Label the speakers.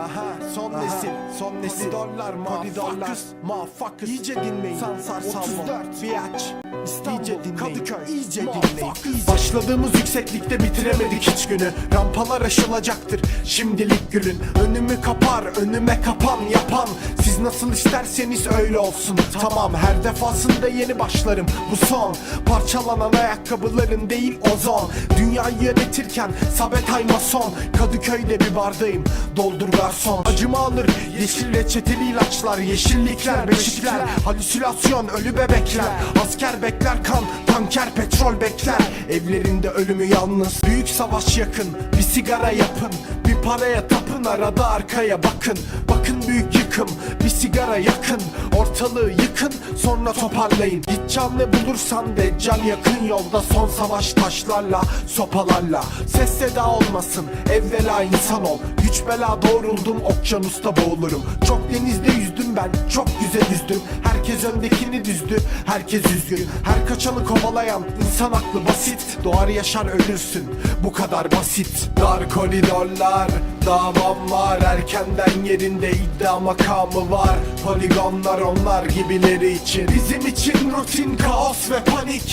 Speaker 1: Aha son nesil son nesil. Koridorlar koridorlar Motherfuckers İyice dinleyin. Sansar Salvo Biyaç İstanbul Kadıköy. İyice dinleyin. Başladığımız yükseklikte bitiremedik hiç günü. Rampalar aşılacaktır. Şimdilik gülün. Önümü kapar önüme kapan yapan. Siz nasıl isterseniz öyle olsun. Tamam. Her defasında yeni başlarım. Bu son. Parçalanan ayakkabıların değil ozon. Dünyayı yönetirken sabet ay mason Kadıköy'de bir bardayım. Doldur garson Acımı alır yeşil reçeteli ilaçlar Yeşillikler beşikler halüsinasyon ölü bebekler. Asker bekler kan tanker petrol bekler. Evlerinde ölümü yalnız büyük savaş yakın. Bir sigara yapın bir paraya tapın arada arkaya bakın. Bakın büyük yıkım bir sigara yakın Ortalığı yıkın sonra toparlayın. Can ne bulursan deccal yakın yolda Son savaş taşlarla sopalarla. Ses seda olmasın evvela insan ol. Güç bela doğruldum okyanusta boğulurum. Çok denizde yüzdüm ben çok Herkes öndekini düzdü herkes üzgün. Her kaçanı kovalayan insan aklı basit. Doğar yaşar ölürsün bu kadar basit. Dar koridorlar davam var Erkenden yerinde iddia makamı var. Poligonlar onlar gibileri için. Bizim için rutin kaos ve panik